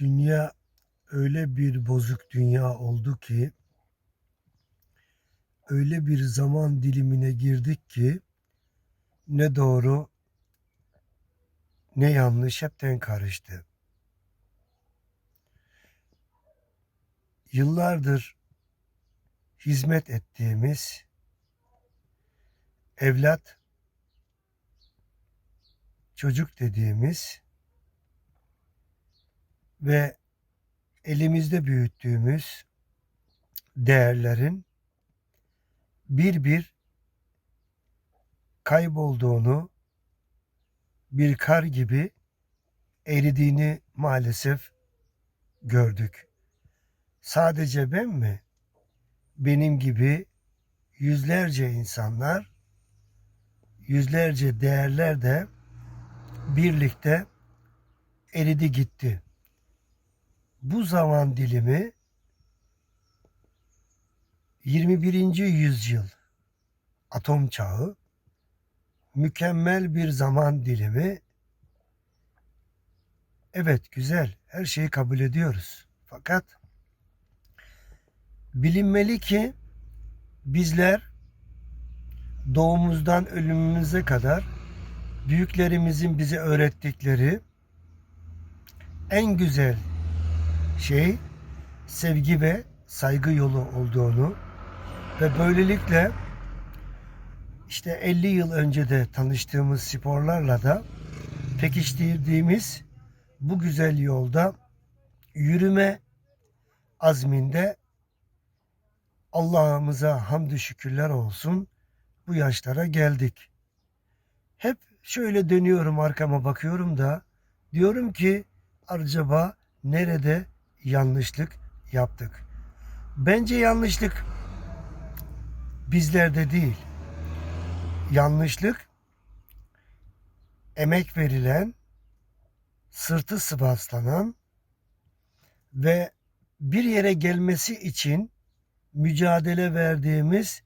Dünya öyle bir bozuk dünya oldu ki öyle bir zaman dilimine girdik ki ne doğru ne yanlış hepten karıştı. Yıllardır hizmet ettiğimiz evlat çocuk dediğimiz ve elimizde büyüttüğümüz değerlerin bir bir kaybolduğunu, bir kar gibi eridiğini maalesef gördük. Sadece ben mi? Benim gibi yüzlerce insanlar, yüzlerce değerler de birlikte eridi gitti. Bu zaman dilimi 21. yüzyıl atom çağı mükemmel bir zaman dilimi. Evet güzel her şeyi kabul ediyoruz. Fakat bilinmeli ki bizler doğumuzdan ölümümüze kadar büyüklerimizin bize öğrettikleri en güzel şey sevgi ve saygı yolu olduğunu ve böylelikle işte 50 yıl önce de tanıştığımız sporlarla da pekiştirdiğimiz bu güzel yolda yürüme azminde Allah'ımıza hamdü şükürler olsun bu yaşlara geldik. Hep şöyle dönüyorum arkama bakıyorum da diyorum ki acaba nerede yanlışlık yaptık? Bence yanlışlık bizlerde değil. Yanlışlık emek verilen, sırtı sıvaslanan ve bir yere gelmesi için mücadele verdiğimiz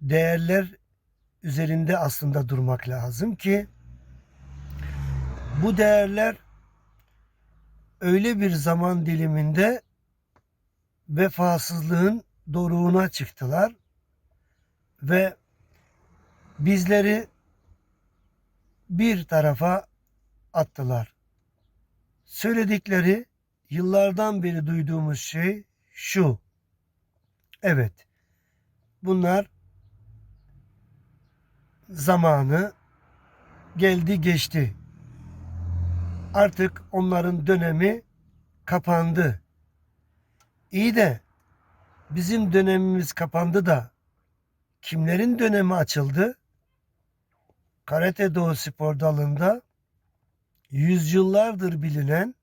değerler üzerinde aslında durmak lazım ki bu değerler öyle bir zaman diliminde vefasızlığın doruğuna çıktılar ve bizleri bir tarafa attılar. Söyledikleri yıllardan beri duyduğumuz şey şu. Evet. Bunlar zamanı geldi geçti. Artık onların dönemi kapandı. İyi de bizim dönemimiz kapandı da kimlerin dönemi açıldı? Karate Doğu spor dalında yüzyıllardır bilinen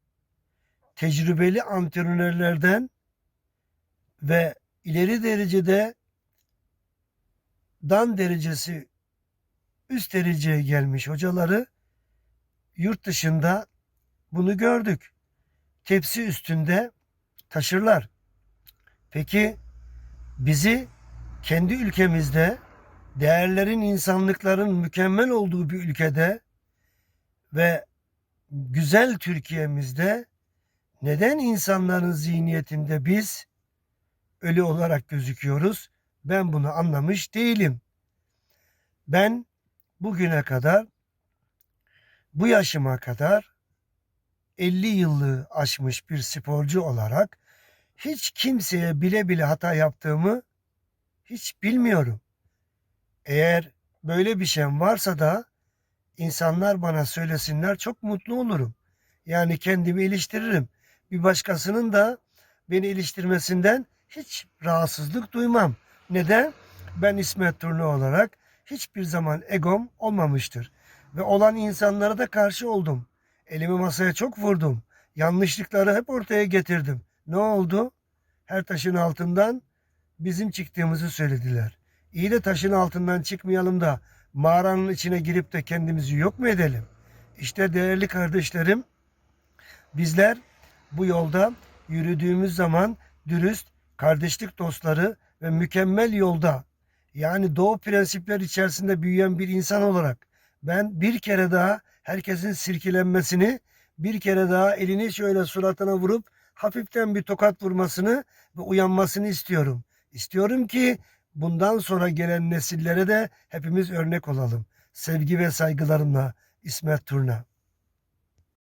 tecrübeli antrenörlerden ve ileri derecede dan derecesi üst dereceye gelmiş hocaları yurt dışında bunu gördük. Tepsi üstünde taşırlar. Peki bizi kendi ülkemizde değerlerin, insanlıkların mükemmel olduğu bir ülkede ve güzel Türkiye'mizde neden insanların zihniyetinde biz ölü olarak gözüküyoruz? Ben bunu anlamış değilim. Ben bugüne kadar bu yaşıma kadar 50 yıllığı aşmış bir sporcu olarak hiç kimseye bile bile hata yaptığımı hiç bilmiyorum. Eğer böyle bir şeyim varsa da insanlar bana söylesinler çok mutlu olurum. Yani kendimi iliştiririm. Bir başkasının da beni iliştirmesinden hiç rahatsızlık duymam. Neden? Ben İsmet Turnu olarak hiçbir zaman egom olmamıştır. Ve olan insanlara da karşı oldum. Elimi masaya çok vurdum. Yanlışlıkları hep ortaya getirdim. Ne oldu? Her taşın altından bizim çıktığımızı söylediler. İyi de taşın altından çıkmayalım da mağaranın içine girip de kendimizi yok mu edelim? İşte değerli kardeşlerim, bizler bu yolda yürüdüğümüz zaman dürüst, kardeşlik dostları ve mükemmel yolda yani doğu prensipler içerisinde büyüyen bir insan olarak ben bir kere daha herkesin sirkelenmesini bir kere daha elini şöyle suratına vurup hafiften bir tokat vurmasını ve uyanmasını istiyorum. İstiyorum ki bundan sonra gelen nesillere de hepimiz örnek olalım. Sevgi ve saygılarımla İsmet Turna.